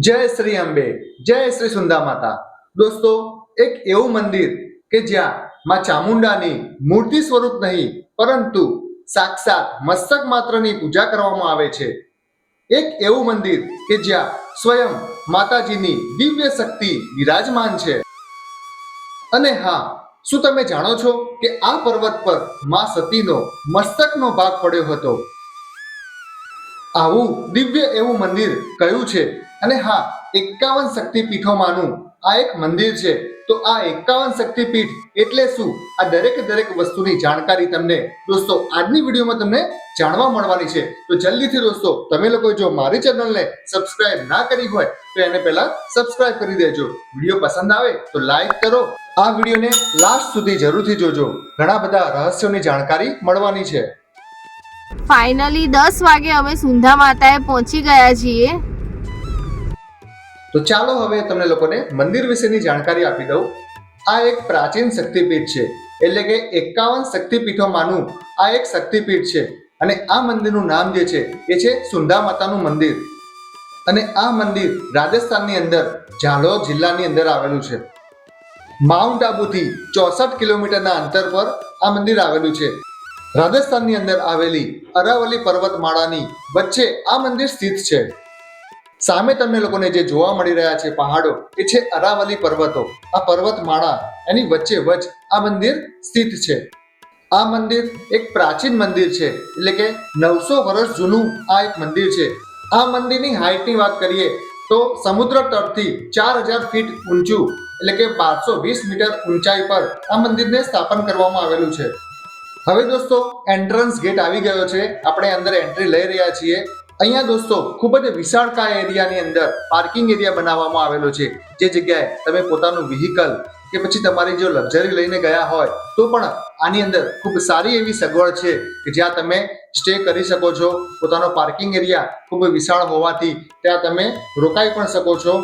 જય શ્રી અંબે, જય શ્રી સુંદા માતા. દોસ્તો, એક એવું મંદિર કે જ્યાં માં ચામુંડાની મૂર્તિ સ્વરૂપ નહીં, પરંતુ સાક્ષાત મસ્તક માત્રની પૂજા કરવામાં આવે છે. એક એવું મંદિર કે જ્યાં સ્વયં માતાજીની દિવ્ય શક્તિ વિરાજમાન છે. અને હા, શું તમે જાણો છો કે આ પર્વત પરમાં સતીનો મસ્તકનો ભાગ પડ્યો હતો? આવું દિવ્ય એવું મંદિર કયું છે? અને હા, એકાવન શક્તિપીઠોમાંનું આ એક મંદિર છે. તો આ એકાવન શક્તિપીઠ એટલે શું? આ દરેક દરેક વસ્તુની જાણકારી તમને દોસ્તો આજની વિડીયોમાં તમને જાણવા મળવાની છે. તો જલ્દીથી દોસ્તો, તમે લોકો જો મારી ચેનલને સબસ્ક્રાઇબ ના કરી હોય, તો એને પહેલા સબસ્ક્રાઇબ કરી દેજો. વીડિયો પસંદ આવે તો લાઈક કરો. આ વિડીયોને લાસ્ટ સુધી જરૂરથી જોજો. ઘણા બધા રહસ્યોની જાણકારી મળવાની છે. ફાઇનલી દસ વાગે અમે સુંધા માતાએ પહોંચી ગયા છીએ. તો ચાલો હવે તમને લોકોને મંદિર વિશેની જાણકારી આપી દઉં. આ એક પ્રાચીન શક્તિપીઠ છે, એટલે કે એકાવન શક્તિપીઠોમાંનું આ એક શક્તિપીઠ છે. અને આ મંદિરનું નામ જે છે, એ છે સુંદા માતાનું મંદિર. અને આ મંદિર રાજસ્થાનની અંદર, ઝાલોર જિલ્લાની અંદર આવેલું છે. માઉન્ટ આબુથી ચોસઠ કિલોમીટરના અંતર પર આ મંદિર આવેલું છે. રાજસ્થાનની અંદર આવેલી અરાવલી પર્વતમાળાની વચ્ચે આ મંદિર સ્થિત છે. સામે તમને લોકોને જે જોવા મળી રહ્યા છે પહાડો, એ છે અરાવલી પર્વતો. આ પર્વતમાળા એની વચ્ચે વચ આ મંદિર સ્થિત છે. આ મંદિર એક પ્રાચીન મંદિર છે, એટલે કે નવસો વર્ષ જૂનું આ એક મંદિર છે. આ મંદિરની હાઇટની વાત કરીએ, તો સમુદ્ર તટથી ચાર હજાર ફીટ ઊંચું, એટલે કે બારસો વીસ મીટર ઊંચાઈ પર આ મંદિરને સ્થાપન કરવામાં આવેલું છે. હવે દોસ્તો એન્ટ્રન્સ ગેટ આવી ગયો છે. આપણે અંદર એન્ટ્રી લઈ રહ્યા છીએ. અહીંયા દોસ્તો, ખૂબ જ વિશાળકાય એરિયાની અંદર પાર્કિંગ એરિયા બનાવવામાં આવેલો છે. જે જગ્યાએ તમે પોતાનું વ્હીકલ કે પછી તમારી જો લક્ઝરી લઈને ગયા હોય, તો પણ આની અંદર ખૂબ સારી એવી સગવડ છે કે જ્યાં તમે સ્ટે કરી શકો છો. પોતાનો પાર્કિંગ એરિયા ખૂબ વિશાળ હોવાથી ત્યાં તમે રોકાઈ પણ શકો છો.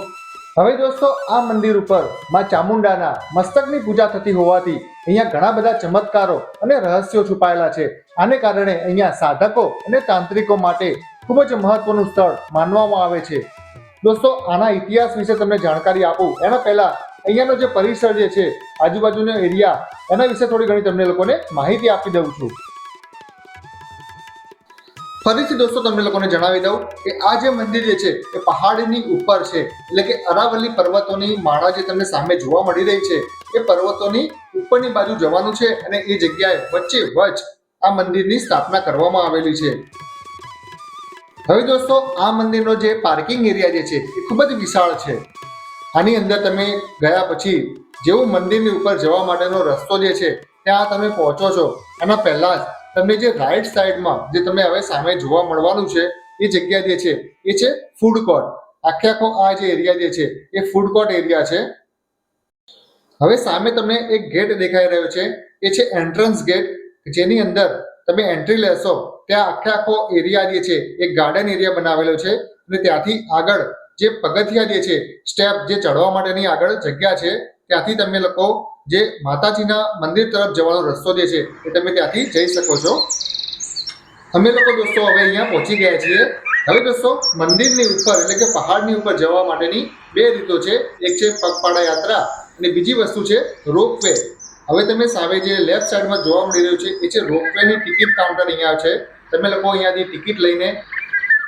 હવે દોસ્તો, આ મંદિર ઉપરમાં ચામુંડાના મસ્તકની પૂજા થતી હોવાથી અહીંયા ઘણા બધા ચમત્કારો અને રહસ્યો છુપાયેલા છે. આને કારણે અહીંયા સાધકો અને તાંત્રિકો માટે ખૂબ જ મહત્વનું સ્થળ માનવામાં આવે છે. દોસ્તો, આના ઇતિહાસ વિશે તમને જાણકારી આપું. એના પહેલા, અહીંયાનો જે પરિસર જે છે, આજુબાજુનો એરિયા, એના વિશે થોડી ઘણી તમને લોકોને માહિતી આપી દઉં છું. ફરીથી દોસ્તો, તમને લોકોને જણાવી દઉં કે આ જે મંદિર જે છે, એ પહાડની ઉપર છે. એટલે કે અરાવલી પર્વતોની માળા જે તમને સામે જોવા મળી રહી છે, એ પર્વતોની ઉપરની બાજુ જવાનું છે અને એ જગ્યાએ વચ્ચે વચ આ મંદિરની સ્થાપના કરવામાં આવેલી છે. હવે દોસ્તો, આ મંદિરનો જે પાર્કિંગ એરિયા જે છે, એ ખૂબ જ વિશાળ છે. આની અંદર તમે ગયા પછી જેવું મંદિરની ઉપર જવા માટેનો રસ્તો જે છે, ત્યાં તમે પહોંચો છો. એના પહેલાં જ તમને જે રાઈટ સાઈડમાં જે તમે હવે સામે જોવા મળવાનું છે, એ જગ્યા જે છે, એ છે ફૂડ કોર્ટ આખે આખો આ જે એરિયા જે છે, એ ફૂડ કોર્ટ એરિયા છે. હવે સામે તમને એક ગેટ દેખાઈ રહ્યો છે, એ છે એન્ટ્રન્સ ગેટ જેની અંદર તમે એન્ટ્રી લેશો, ત્યાં આખે આખો એરિયા જે છે એ ગાર્ડન એરિયા બનાવેલો છે. અને ત્યાંથી આગળ જે પગથિયા જે છે સ્ટેપ જે ચડવા માટેની આગળ જગ્યા છે, ત્યાંથી તમે લોકો જે માતાજીના મંદિર તરફ જવાનો રસ્તો જે છે, એ તમે ત્યાંથી જઈ શકો છો. અમે લોકો દોસ્તો હવે અહીંયા પહોંચી ગયા છીએ. હવે દોસ્તો, મંદિરની ઉપર એટલે કે પહાડની ઉપર જવા માટેની બે રીતો છે. એક છે પગપાળા યાત્રા અને બીજી વસ્તુ છે રોપવે. હવે તમે સામે જે લેફ્ટ સાઈડમાં જોવા મળી રહ્યું છે, એ છે રોપવેની ટિકિટ કાઉન્ટર અહીંયા છે. તમે લોકો અહીંયાથી ટિકિટ લઈને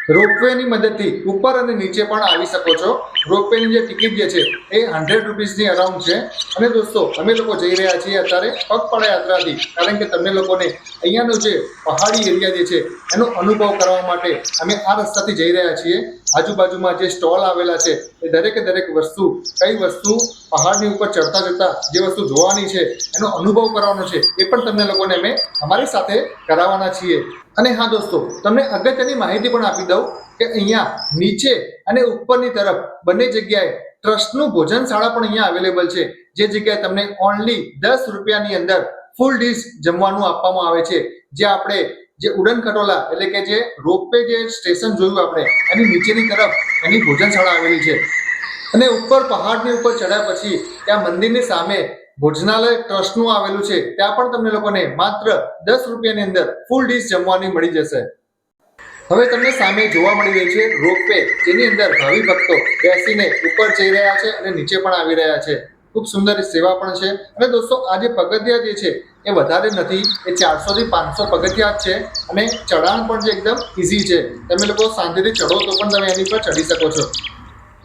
રોપવેની મદદથી ઉપર અને નીચે પણ આવી શકો છો. રોપવેની જે ટિકિટ જે છે એ હંડ્રેડ રૂપીઝની અરાઉન્ડ છે. અને દોસ્તો, અમે લોકો જઈ રહ્યા છીએ અત્યારે પગપાળા યાત્રાથી. કારણ કે તમને લોકોને અહીંયાનો જે પહાડી એરિયા જે છે, એનો અનુભવ કરવા માટે અમે આ રસ્તાથી જઈ રહ્યા છીએ. આજુબાજુમાં જે સ્ટોલ આવેલા છે, એ દરેકે દરેક વસ્તુ, કઈ વસ્તુ પહાડની ઉપર ચડતા જતા જે વસ્તુ જોવાની છે, એનો અનુભવ કરવાનો છે, એ પણ તમને લોકોને અમે અમારી સાથે કરાવવાના છીએ. અને હા દોસ્તો, તમને અગત્યની માહિતી પણ આપી દઉં કે અહીંયા નીચે અને ઉપરની તરફ બંને જગ્યાએ ટ્રસ્ટનું ભોજનશાળા પણ અહીંયા અવેલેબલ છે. જે જગ્યાએ તમને ઓનલી દસ રૂપિયાની અંદર ફૂલ ડીશ જમવાનું આપવામાં આવે છે. જે આપણે જે ઉડન ખટોલા એટલે કે જે રોપવે જે સ્ટેશન જોયું આપણે, એની નીચેની તરફ એની ભોજનશાળા આવેલી છે. અને ઉપર પહાડની ઉપર ચડ્યા પછી ત્યાં મંદિરની સામે ભોજનાલય ટ્રસ્ટનું આવેલું છે. ત્યાં પણ તમને લોકોને માત્ર દસ રૂપિયાની અંદર ફૂલ ડીશ જમવાની મળી જશે. હવે તમને સામે જોવા મળી રહી છે રોપવે જેની અંદર ભાવિ ભક્તો બેસીને ઉપર જઈ રહ્યા છે અને નીચે પણ આવી રહ્યા છે. ખૂબ સુંદર સેવા પણ છે. અને દોસ્તો, આ જે પગથિયા જે છે, એ વધારે નથી, એ ચારસો થી પાંચસો પગથિયા છે અને ચઢાણ પણ જે એકદમ ઇઝી છે. તમે લોકો શાંતિથી ચઢો તો પણ તમે એની પર ચડી શકો છો.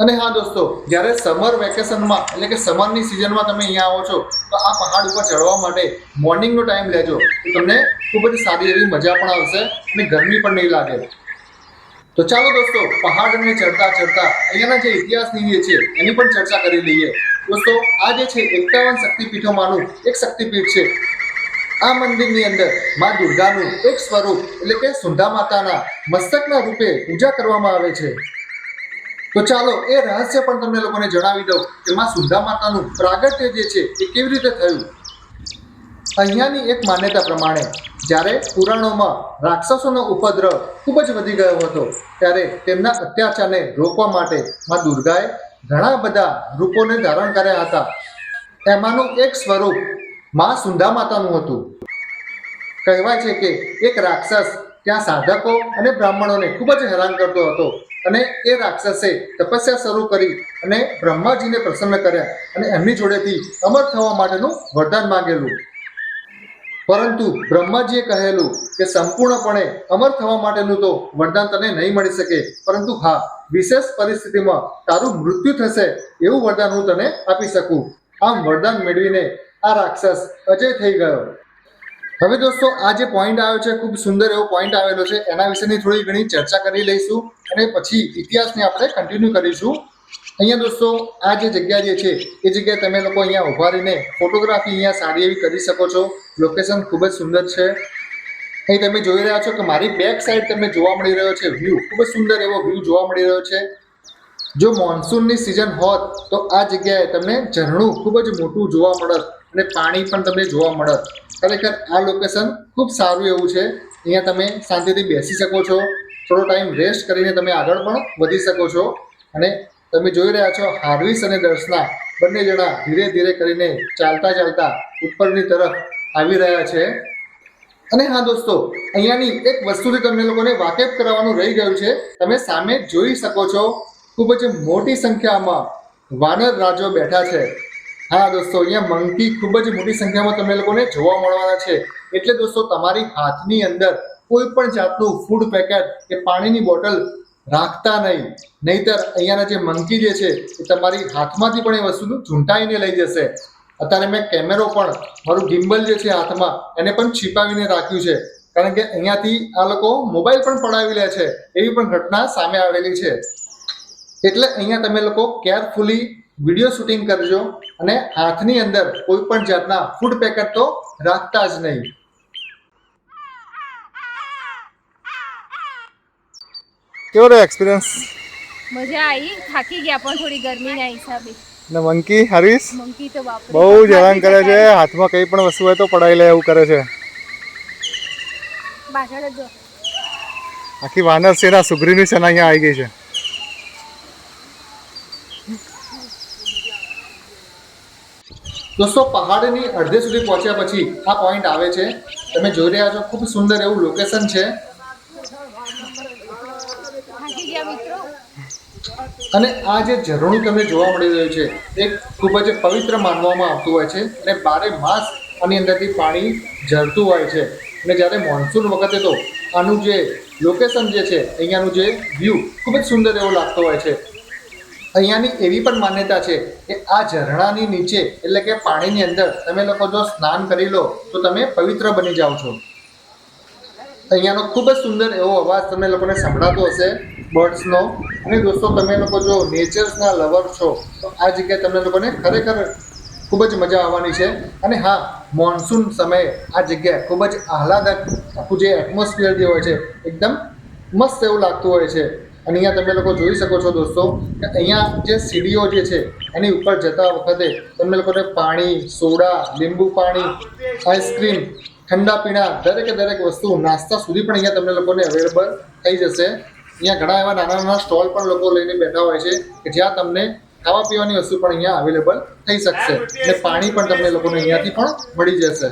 અને હા દોસ્તો, જ્યારે સમર વેકેશનમાં એટલે કે સમરની સિઝનમાં તમે અહીંયા આવો છો, તો આ પહાડ ઉપર ચડવા માટે મોર્નિંગનો ટાઈમ લેજો. તો તમને ખૂબ જ સારી એવી મજા પણ આવશે અને ગરમી પણ નહીં લાગે. તો ચાલો દોસ્તો પહાડને ચડતા ચડતા અહીંયાના જે ઇતિહાસની છે, એની પણ ચર્ચા કરી લઈએ. દોસ્તો, આ જે છે એકાવન શક્તિપીઠોમાંનું એક શક્તિપીઠ છે. આ મંદિરની અંદર મા દુર્ગાનું એક સ્વરૂપ, એટલે કે સુંધા માતાના મસ્તકના રૂપે પૂજા કરવામાં આવે છે. તો ચાલો એ રહસ્ય પણ તમને લોકોને જણાવી દઉં કે માં માતાનું પ્રાગટ્ય જે છે એ કેવી રીતે થયું? અહીંયાની એક માન્યતા પ્રમાણે જ્યારે પુરાણોમાં રાક્ષસોનો ઉપદ્રવ ખૂબ જ વધી ગયો હતો, ત્યારે તેમના અત્યાચારને રોકવા માટે માં દુર્ગાએ ઘણા બધા રૂપોને ધારણ કર્યા હતા. એમાંનું એક સ્વરૂપમાં સુંધા માતાનું હતું. કહેવાય છે કે એક રાક્ષસ ત્યાં સાધકો અને બ્રાહ્મણોને ખૂબ જ હેરાન કરતો હતો અને એ રાક્ષસે તપસ્યા શરૂ કરી અને બ્રહ્માજીને પ્રસન્ન કર્યા અને એમની જોડેથી અમર થવા માટેનું વરદાન માંગેલું. પરંતુ બ્રહ્માજીએ કહેલું કે સંપૂર્ણપણે અમર થવા માટેનું તો વરદાન તને નહીં મળી શકે, પરંતુ હા, વિશેષ પરિસ્થિતિમાં તારું મૃત્યુ થશે એવું વરદાન હું તને આપી શકું. આમ વરદાન મેળવીને આ રાક્ષસ અજય થઈ ગયો. હવે દોસ્તો, આ જે પોઈન્ટ આવ્યો છે, ખૂબ સુંદર એવો પોઈન્ટ આવેલો છે. એના વિશેની થોડી ઘણી ચર્ચા કરી લઈશું અને પછી ઇતિહાસને આપણે કન્ટિન્યુ કરીશું. અહીંયા દોસ્તો, આ જે જગ્યા જે છે, એ જગ્યાએ તમે લોકો અહીંયા ઊભા રહીને ફોટોગ્રાફી અહીંયા સારી એવી કરી શકો છો. લોકેશન ખૂબ જ સુંદર છે. અહીં તમે જોઈ રહ્યા છો કે મારી બેક સાઈડ તમને જોવા મળી રહ્યો છે વ્યૂ ખૂબ જ સુંદર એવો વ્યૂ જોવા મળી રહ્યો છે. જો મોન્સૂનની સિઝન હોત, તો આ જગ્યાએ તમને ઝરણું ખૂબ જ મોટું જોવા મળત. અને પાણી પણ તમને જોવા મળત ખરેખર આ લોકેશન ખૂબ સારું એવું છે. અહીંયા તમે શાંતિથી બેસી શકો છો. થોડો ટાઈમ રેસ્ટ કરીને તમે આગળ પણ વધી શકો છો. અને તમે જોઈ રહ્યા છો હાર્વિસ અને દર્શના બંને જણા ધીરે ધીરે કરીને ચાલતા ચાલતા ઉપરની તરફ આવી રહ્યા છે. અને હા દોસ્તો, અહીંયાની એક વસ્તુથી તમને લોકોને વાકેફ કરાવવાનું રહી ગયું છે. તમે સામે જોઈ શકો છો, ખૂબ જ મોટી સંખ્યામાં વાનર રાજો બેઠા છે. હા, દોસ્તો, અહીંયા મંકી ખૂબ જ મોટી સંખ્યામાં તમને લોકોને જોવા મળવાના છે. એટલે દોસ્તો, તમારી હાથની અંદર કોઈ પણ જાતનું ફૂડ પેકેટ કે પાણીની બોટલ રાખતા નહીં. નહીતર અહીંયાના જે મંકી જે છે, એ તમારી હાથમાંથી પણ એ વસ્તુનું ઝૂંટાઈને લઈ જશે. અત્યારે મેં કેમેરો પણ, મારું ગિમ્બલ જે છે હાથમાં, એને પણ છીપાવીને રાખ્યું છે. કારણ કે અહીંયાથી આ લોકો મોબાઈલ પણ પડાવી લે છે, એવી પણ ઘટના સામે આવેલી છે. એટલે અહીંયા તમે લોકો કેરફુલી વીડિયો શૂટિંગ કરજો અને હાથની અંદર કોઈ પણ જાતના ફૂડ પેકેટ તો રાખતા જ નહીં. કેવો રહ્યો એક્સપિરિયન્સ મજા આવી થાકી ગયા પણ થોડી ગરમીના હિસાબે. ને મંકી હરીશ? મંકી તો બાપ બહુ જ હેરાન કરે છે. હાથમાં કંઈ પણ વસ્તુ હોય તો પડાઈ લે એવું કરે છે. પાછળ જ જો. આખી વાનર સેના સુગ્રીની સેના અહીંયા આવી ગઈ છે. દોસ્તો પહાડની અડધે સુધી પહોંચ્યા પછી આ પોઈન્ટ આવે છે. તમે જોઈ રહ્યા છો ખૂબ સુંદર એવું લોકેશન છે. અને આ જે ઝરણું તમને જોવા મળી રહ્યું છે એ ખૂબ જ પવિત્ર માનવામાં આવતું હોય છે અને બારે માસ આની અંદરથી પાણી ઝરતું હોય છે. અને જ્યારે મોન્સૂન વખતે તો આનું જે લોકેશન જે છે અહીંયાનું જે વ્યૂ ખૂબ જ સુંદર એવો લાગતો હોય છે. અહીંયાની એવી પણ માન્યતા છે કે આ ઝરણાની નીચે, એટલે કે પાણીની અંદર, તમે લોકો જો સ્નાન કરી લો, તો તમે પવિત્ર બની જાઓ છો. અહીંયાનો ખૂબ જ સુંદર એવો અવાજ તમને લોકોને સંભળાતો હશે, બર્ડ્સનો. અને દોસ્તો, તમે લોકો જો નેચર્સના લવર છો, તો આ જગ્યાએ તમને લોકોને ખરેખર ખૂબ જ મજા આવવાની છે. અને હા, મોન્સૂન સમયે આ જગ્યા ખૂબ જ આહલાદક, આખું જે એટમોસ્ફિયર જે હોય છે, એકદમ મસ્ત એવું લાગતું હોય છે. અને અહીંયા તમે લોકો જોઈ શકો છો દોસ્તો કે અહીંયા જે સીડીઓ જે છે, એની ઉપર જતા વખતે તમે લોકોને પાણી, સોડા, લીંબુ પાણી, આઈસ્ક્રીમ, ઠંડા પીણા, દરેકે દરેક વસ્તુ નાસ્તા સુધી પણ અહીંયા તમને લોકોને અવેલેબલ થઈ જશે. અહીંયા ઘણા એવા નાના નાના સ્ટોલ પણ લોકો લઈને બેઠા હોય છે કે જ્યાં તમને ખાવા પીવાની વસ્તુ પણ અહીંયા અવેલેબલ થઈ શકશે અને પાણી પણ તમને લોકોને અહીંયાથી પણ મળી જશે.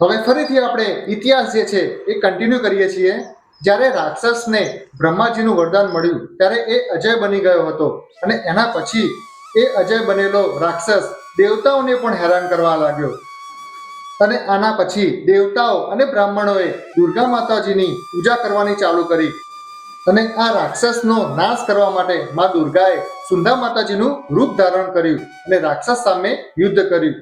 હવે ફરીથી આપણે ઇતિહાસ જે છે એ કન્ટિન્યુ કરીએ છીએ. જ્યારે રાક્ષસને બ્રહ્માજીનું વરદાન મળ્યું, ત્યારે એ અજય બની ગયો હતો અને એના પછી એ અજય બનેલો રાક્ષસ દેવતાઓને પણ હેરાન કરવા લાગ્યો. અને આના પછી દેવતાઓ અને બ્રાહ્મણોએ દુર્ગા માતાજીની પૂજા કરવાની ચાલુ કરી અને આ રાક્ષસનો નાશ કરવા માટે મા દુર્ગાએ સુંદા માતાજીનું રૂપ ધારણ કર્યું અને રાક્ષસ સામે યુદ્ધ કર્યું.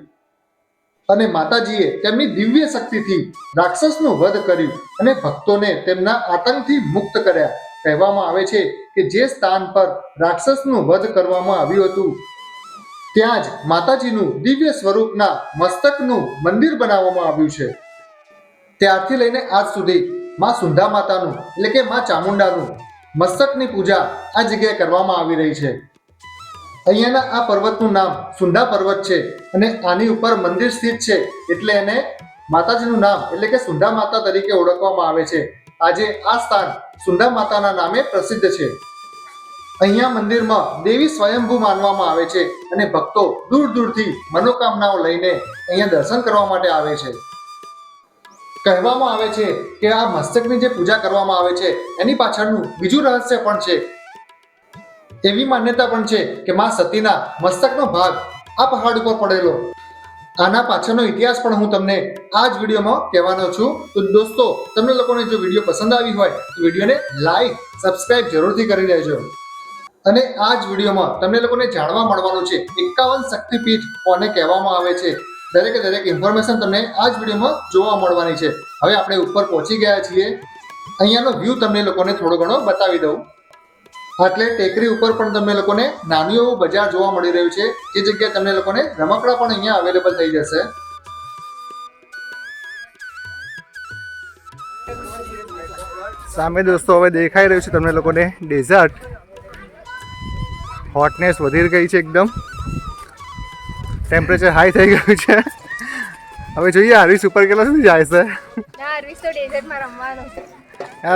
અને માતાજીએ તેમની દિવ્ય શક્તિથી રાક્ષસનું વધ કર્યું અને ભક્તોને તેમના આતંકથી મુક્ત કર્યા. કહેવામાં આવે છે કે જે સ્થાન પર રાક્ષસનું વધ કરવામાં આવ્યું હતું, ત્યાં જ માતાજીનું દિવ્ય સ્વરૂપના મસ્તકનું મંદિર બનાવવામાં આવ્યું છે. ત્યારથી લઈને આજ સુધી માં સુંધા માતાનું એટલે કે માં ચામુંડાનું મસ્તકની પૂજા આ જગ્યાએ કરવામાં આવી રહી છે. અહીંયાના આ પર્વતનું નામ સુંધા પર્વત છે અને આની ઉપર મંદિર સ્થિત છે એટલે એને માતાજીનું નામ, એટલે કે સુંધા માતા તરીકે ઓળખવામાં આવે છે. આજે આ સ્થાન સુંધા માતાના નામે પ્રસિદ્ધ છે. અહીંયા મંદિરમાં દેવી સ્વયંભૂ માનવામાં આવે છે અને ભક્તો દૂર દૂરથી મનોકામનાઓ લઈને અહીંયા દર્શન કરવા માટે આવે છે. કહેવામાં આવે છે કે આ મસ્તકની જે પૂજા કરવામાં આવે છે, એની પાછળનું બીજું રહસ્ય પણ છે. એવી માન્યતા પણ છે કે મા સતીના મસ્તકનો ભાગ આ પહાડ ઉપર પડેલો. આના પાછળનો ઇતિહાસ પણ હું તમને આ જ વિડીયોમાં કહેવાનો છું. તો દોસ્તો, તમને લોકોને જો વીડિયો પસંદ આવી હોય, તો વિડીયોને લાઈક, સબસ્ક્રાઇબ જરૂરથી કરી દેજો. અને આ જ વિડીયોમાં તમને લોકોને જાણવા મળવાનું છે, એકાવન શક્તિપીઠ કોને કહેવામાં આવે છે. દરેકે દરેક ઇન્ફોર્મેશન તમને આ જ વિડીયોમાં જોવા મળવાની છે. હવે આપણે ઉપર પહોંચી ગયા છીએ. અહીંયાનો વ્યૂ તમને લોકોને થોડો ઘણો બતાવી દઉં. એટલે ટેકરી ઉપર પણ તમને લોકોને નાનું એવું બજાર જોવા મળી રહ્યું છે. એ જગ્યાએ તમને લોકોને રમકડા પણ અહીંયા અવેલેબલ થઈ જશે. સામે દોસ્તો હવે દેખાઈ રહ્યું છે તમને લોકોને ડેઝર્ટ હોટનેસ વધી ગઈ છે એકદમ. ટેમ્પરેચર હાઈ થઈ ગયું છે. હવે જોઈએ હરીશ ઉપર કેટલા સુધી જાય છે. ના અરવિશ તો ડેઝર્ટમાં રમવાનો છે.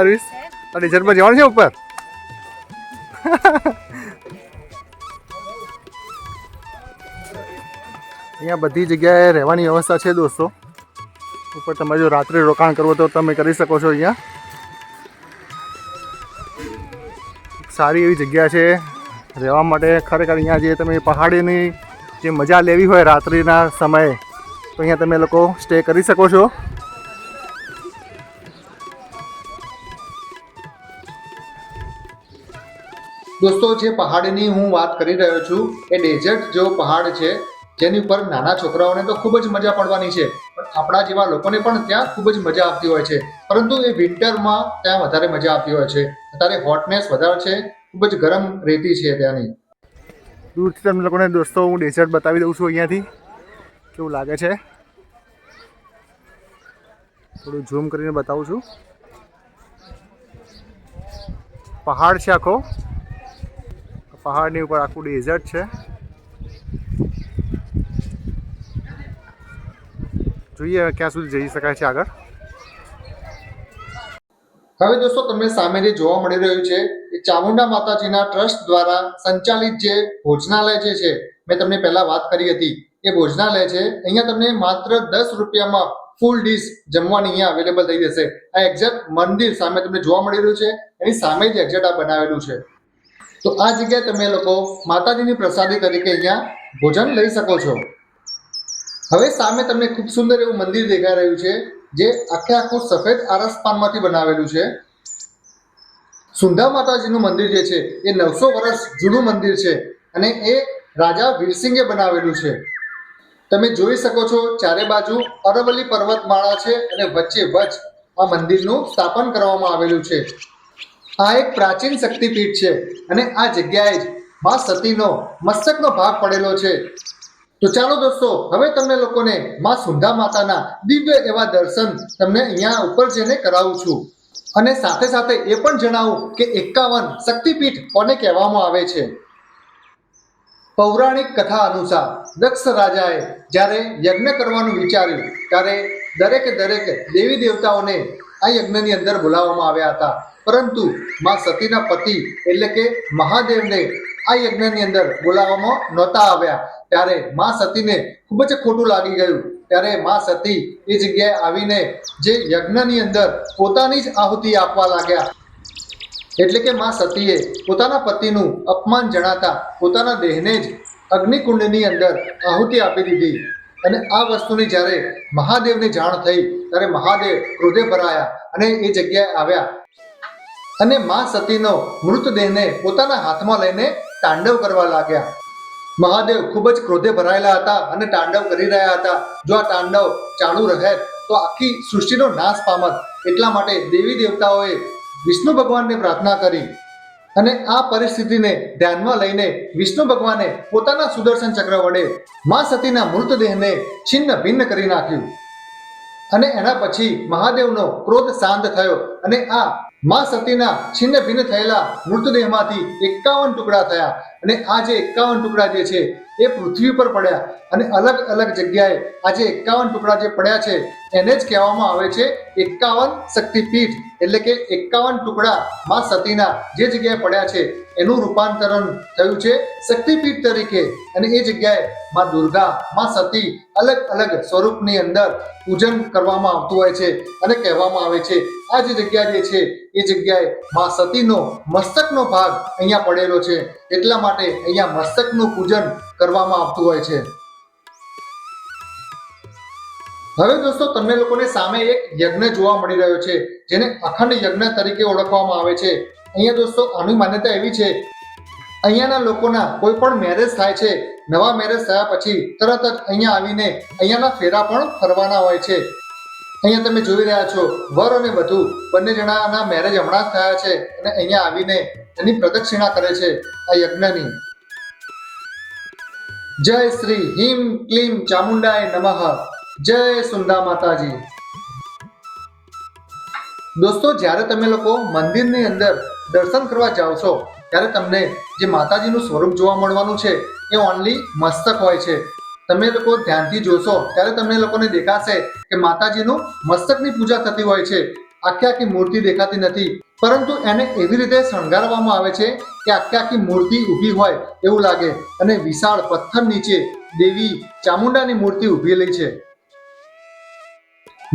હરીશ આ ડેઝર્ટમાં જવાનું છે ઉપર? અહીંયા બધી જગ્યાએ રહેવાની વ્યવસ્થા છે દોસ્તો. ઉપર તમે જો રાત્રે રોકાણ કરવો તો તમે કરી શકો છો અહીંયા. સારી એવી જગ્યા છે. રહેવા માટે ખરેખર અહીંયા જે તમે પહાડીની જે મજા લેવી હોય રાત્રિના સમયે, તો અહીંયા તમે લોકો સ્ટે કરી શકો છો. દોસ્તો, જે પહાડની હું વાત કરી રહ્યો છું, એ ડેઝર્ટ જેવો પહાડ છે, જેની ઉપર નાના છોકરાઓને તો ખૂબ જ મજા પડવાની છે, પણ આપણા જેવા લોકોને પણ ત્યાં ખૂબ જ મજા આવતી હોય છે. પરંતુ એ વિન્ટરમાં ત્યાં વધારે મજા આવતી હોય છે. અત્યારે હોટનેસ વધારે છે, ખૂબ જ ગરમ રેતી છે ત્યાંની. દૂરથી તમને લોકોને દોસ્તો, હું ડેઝર્ટ બતાવી દઉં છું અહીંયાથી. કેવું લાગે છે? થોડું ઝૂમ કરીને બતાવું છું. પહાડ છે આખો. પહાડની ઉપર આખું ડેઝર્ટ છે. જોઈએ ક્યાં સુધી જઈ શકાય છે આગળ. હવે દોસ્તો, તમને સામે જે જોવા મળી રહ્યું છે એ ચામુંડા માતાજીના ટ્રસ્ટ દ્વારા સંચાલિત જે ભોજનાલય જે છે, મેં તમને પહેલા વાત કરી હતી, એ ભોજનાલય છે. અહીંયા તમને માત્ર દસ રૂપિયામાં ફૂલ ડીશ જમવાની અહીંયા અવેલેબલ થઈ જશે. આ એક્ઝેક્ટ મંદિર સામે તમને જોવા મળી રહ્યું છે. એની સામે જ એક્ઝેક્ટ આ બનાવેલું છે. તો આ જગ્યાએ તમે લોકો માતાજીની પ્રસાદી તરીકે અહીંયા ભોજન લઈ શકો છો. હવે સામે તમને ખૂબ સુંદર એવું મંદિર દેખાઈ રહ્યું છે, જે આખે આખું સફેદ આરસપાનમાંથી બનાવેલું છે. સુંધા માતાજીનું મંદિર જે છે, એ નવસો વર્ષ જૂનું મંદિર છે અને એ રાજા વીરસિંહે બનાવેલું છે. તમે જોઈ શકો છો, ચારે બાજુ અરવલ્લી પર્વતમાળા છે અને વચ્ચે વચ આ મંદિરનું સ્થાપન કરવામાં આવેલું છે. આ એક પ્રાચીન શક્તિપીઠ છે અને આ જગ્યાએ જ મા સતીનો મસ્તકનો ભાગ પડેલો છે. તો ચાલો દોસ્તો, હવે તમને લોકોને મા સુંધા માતાના દિવ્ય એવા દર્શન તમને અહીંયા ઉપર જઈને કરાવું છું. અને સાથે સાથે એ પણ જણાવું કે એકાવન શક્તિપીઠ કોને કહેવામાં આવે છે. પૌરાણિક કથા અનુસાર દક્ષ રાજાએ જ્યારે યજ્ઞ કરવાનું વિચાર્યું, ત્યારે દરેકે દરેક દેવી દેવતાઓને આ યજ્ઞની અંદર બોલાવવામાં આવ્યા હતા. પરંતુ માં સતીના પતિ એટલે કે મહાદેવને આ યજ્ઞની અંદર બોલાવવામાં નહોતા આવ્યા. ત્યારે માં સતીને ખૂબ જ ખોટું લાગી ગયું. ત્યારે મા સતી એ જગ્યાએ આવીને જે યજ્ઞની અંદર પોતાની જ આહુતિ આપવા લાગ્યા. એટલે કે મા સતીએ પોતાના પતિનું અપમાન જણાતા પોતાના દેહને જ અગ્નિકુંડની અંદર આહુતિ આપી દીધી. અને આ વસ્તુની જ્યારે મહાદેવને જાણ થઈ, ત્યારે મહાદેવ ક્રોધે ભરાયા અને એ જગ્યાએ આવ્યા. અને મા સતીનો મૃતદેહને પોતાના હાથમાં લઈને તાંડવ કરવા લાગ્યા. મહાદેવ ખૂબ જ ક્રોધે ભરાયેલા હતા અને તાંડવ કરી રહ્યા હતા. જો આ તાંડવ ચાલુ રહે, તો આખી સૃષ્ટિનો નાશ પામત. એટલા માટે દેવી દેવતાઓએ વિષ્ણુ ભગવાનને પ્રાર્થના કરી. અને આ પરિસ્થિતિને ધ્યાનમાં લઈને વિષ્ણુ ભગવાને પોતાના સુદર્શન ચક્ર વડે મા સતીના મૃતદેહને છિન્ન ભિન્ન કરી નાખ્યું. અને એના પછી મહાદેવનો ક્રોધ શાંત થયો અને આ મા સતીના છિન્ન ભિન્ન થયેલા મૃતદેહમાંથી એકાવન ટુકડા થયા. અને આ જે એકાવન ટુકડા જે છે એ પૃથ્વી પર પડ્યા. અને અલગ અલગ જગ્યાએ આ જે એકાવન ટુકડા જે પડ્યા છે એને જ કહેવામાં આવે છે એકાવન શક્તિપીઠ. એટલે કે એકાવન ટુકડા મા સતીના જે જગ્યાએ પડ્યા છે, એનું રૂપાંતરણ થયું છે શક્તિપીઠ તરીકે. અને એ જગ્યાએ મા દુર્ગા, મા સતી અલગ અલગ સ્વરૂપની અંદર પૂજન કરવામાં આવતું હોય છે અને કહેવામાં આવે છે. આ જે જગ્યા જે છે, એ જગ્યાએ મા સતીનો મસ્તકનો ભાગ અહીંયા પડેલો છે. એટલા માટે અહીંયા મસ્તકનું પૂજન કરવામાં આવતું હોય છે. હવે દોસ્તો, તમને લોકોને સામે એક યજ્ઞ જોવા મળી રહ્યો છે, જેને અખંડ યજ્ઞ તરીકે ઓળખવામાં આવે છે. અહીંયા દોસ્તો, આની માન્યતા એવી છે, અહીંયાના લોકોના કોઈ પણ મેરેજ થાય છે, નવા મેરેજ થયા પછી તરત જ અહીંયા આવીને અહીંયાના ફેરા પણ ફરવાના હોય છે. અહીંયા તમે જોઈ રહ્યા છો, વર અને વધુ બંને જણાના મેરેજ હમણાં જ થયા છે અને અહીંયા આવીને એની પ્રદક્ષિણા કરે છે આ યજ્ઞની. જય શ્રી હિમ ક્લીમ ચામુંડાય નમઃ. જય સુંદા માતાજી. દોસ્તો, જ્યારે તમે લોકો મંદિરની અંદર દર્શન કરવા જાઓ છો, ત્યારે તમને જે માતાજીનું સ્વરૂપ જોવા મળવાનું છે, એ ઓનલી મસ્તક હોય છે. તમે લોકો ધ્યાનથી જોશો, ત્યારે તમને લોકોને દેખાશે કે માતાજીનું મસ્તકની પૂજા થતી હોય છે. આખી આખી મૂર્તિ દેખાતી નથી, પરંતુ એને એવી રીતે શણગારવામાં આવે છે કે આખી આખી મૂર્તિ ઊભી હોય એવું લાગે અને વિશાળ પથ્થર નીચે દેવી ચામુંડાની મૂર્તિ ઊભેલી છે.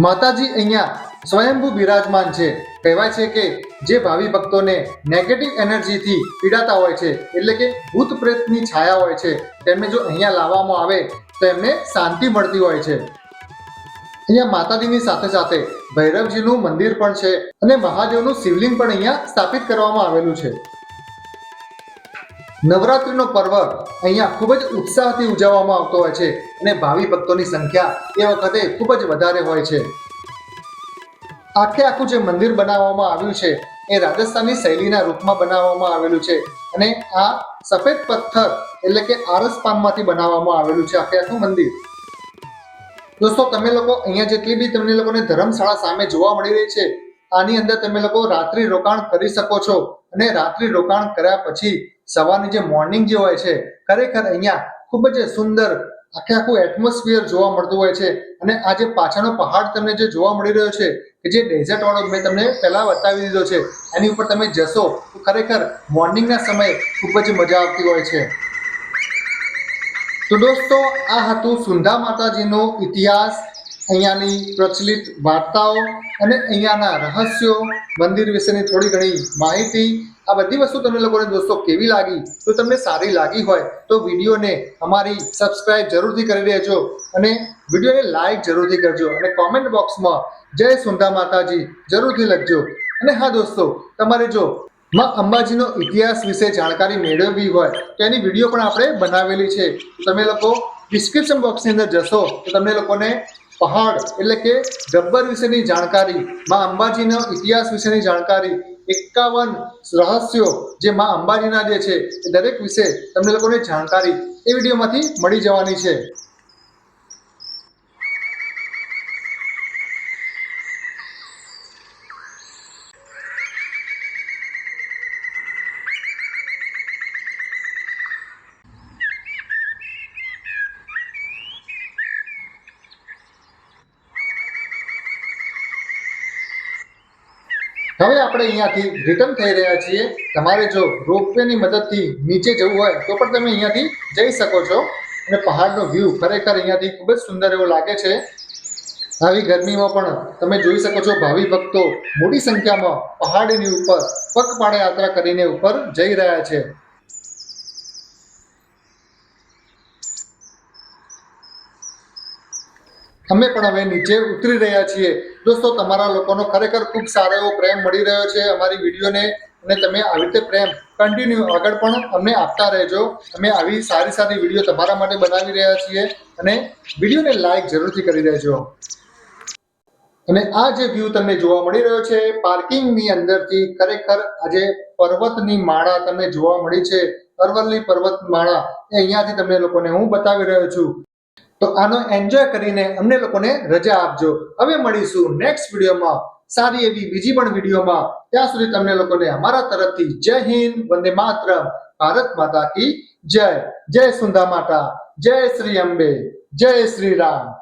માતાજી અહીંયા સ્વયંભૂ બિરાજમાન છે. કહેવાય છે કે જે ભાવિ ભક્તોને નેગેટિવ એનર્જીથી પીડાતા હોય છે, એટલે કે ભૂત પ્રેતની છાયા હોય છે, તેમને જો અહીંયા લાવવામાં આવે, તો એમને શાંતિ મળતી હોય છે. અહીંયા માતાજીની સાથે સાથે ભૈરવજીનું મંદિર પણ છે અને મહાદેવનું શિવલિંગ પણ અહીંયા સ્થાપિત કરવામાં આવેલું છે. નવરાત્રિનો પર્વ અહીંયા ખૂબ જ ઉત્સાહથી ઉજવવામાં આવતો હોય છે અને ભાવિ ભક્તોની સંખ્યા એ વખતે ખૂબ જ વધારે હોય છે. આખે આખું જે મંદિર બનાવવામાં આવ્યું છે એ રાજસ્થાની શૈલીના રૂપમાં બનાવવામાં આવેલું છે અને આ સફેદ પથ્થર એટલે કે આરસ પાનમાંથી બનાવવામાં આવેલું છે આખે આખું મંદિર. દોસ્તો, તમે લોકો અહીંયા જેટલી બી તમને લોકોને ધર્મશાળા સામે જોવા મળી રહી છે, આની અંદર તમે લોકો રાત્રિ રોકાણ કરી શકો છો અને રાત્રિ રોકાણ કર્યા પછી સવારની જે મોર્નિંગ જે હોય છે, ખરેખર અહીંયા ખૂબ જ સુંદર આખે આખું એટમોસ્ફિયર જોવા મળતું હોય છે. અને આ જે પાછળનો પહાડ તમને જે જોવા મળી રહ્યો છે, કે જે ડેઝર્ટ વાળો મેં તમને પહેલાં બતાવી દીધો છે, એની ઉપર તમે જશો તો ખરેખર મોર્નિંગના સમયે ખૂબ જ મજા આવતી હોય છે. તો દોસ્તો, આ હતું સુંધા માતાજીનો ઇતિહાસ, અહીંયાની પ્રચલિત વાર્તાઓ અને અહીંયાના રહસ્યો, મંદિર વિશેની થોડી ઘણી માહિતી. આ બધી વસ્તુ તમને લોકોને દોસ્તો કેવી લાગી, તો તમને સારી લાગી હોય, તો વિડીયોને અમારી સબસ્ક્રાઇબ જરૂરથી કરી દેજો અને વિડીયોને લાઈક જરૂરથી કરજો અને કોમેન્ટ બોક્સમાં જય સુંધા માતાજી જરૂરથી લખજો. અને હા દોસ્તો, તમારે જો માં અંબાજીનો ઇતિહાસ વિશે જાણકારી મેળવવી હોય, તો એની વીડિયો પણ આપણે બનાવેલી છે. તમે લોકો ડિસ્ક્રિપ્શન બોક્સની અંદર જશો, તો તમને લોકોને પહાડ એટલે કે ગબ્બર વિશેની જાણકારી, માં અંબાજીનો ઇતિહાસ વિશેની જાણકારી એકાવન રહસ્યો જે માં અંબાજીના જે છે એ દરેક વિશે તમને લોકોને જાણકારી એ વિડીયોમાંથી મળી જવાની છે હવે આપણે અહીંયાથી રિટર્ન થઈ રહ્યા છીએ. તમારે જો રોપવેની મદદથી નીચે જવું હોય તો પણ તમે અહીંયાથી જઈ શકો છો. અને પહાડનો વ્યૂ ખરેખર અહીંયાથી ખૂબ જ સુંદર એવો લાગે છે. આવી ગરમીમાં પણ તમે જોઈ શકો છો ભાવિ ભક્તો મોટી સંખ્યામાં પહાડની ઉપર પગપાળા યાત્રા કરીને ઉપર જઈ રહ્યા છે. અમે પણ હવે નીચે ઉતરી રહ્યા છીએ. દોસ્તો, તમારા લોકોનો ખરેખર ખૂબ સારો એવો પ્રેમ મળી રહ્યો છે અમારી વિડીયોને. અને તમે આવી રીતે પ્રેમ કન્ટિન્યુ આગળ પણ અમને આપતા રહેજો. અમે આવી સારી સારી વીડિયો તમારા માટે બનાવી રહ્યા છીએ. અને વિડીયોને લાઈક જરૂરથી કરી દેજો. અને આ જે વ્યૂ તમને જોવા મળી રહ્યો છે પાર્કિંગની અંદરથી ખરેખર આજે પર્વતની માળા તમને જોવા મળી છે. અરવલ્લી પર્વત માળા. એ અહીંયાથી તમને લોકોને હું બતાવી રહ્યો છું. તો આનો એન્જોય કરીને અમને લોકોને રજા આપજો. હવે મળીશું નેક્સ્ટ વિડીયોમાં. સારી એવી બીજી પણ વિડીયોમાં. ત્યાં સુધી તમને લોકોને અમારા તરફથી જય હિન્દ, વંદે માતરમ. ભારત માતા કી જય. જય સુંદા માતા. જય શ્રી અંબે. જય શ્રી રામ.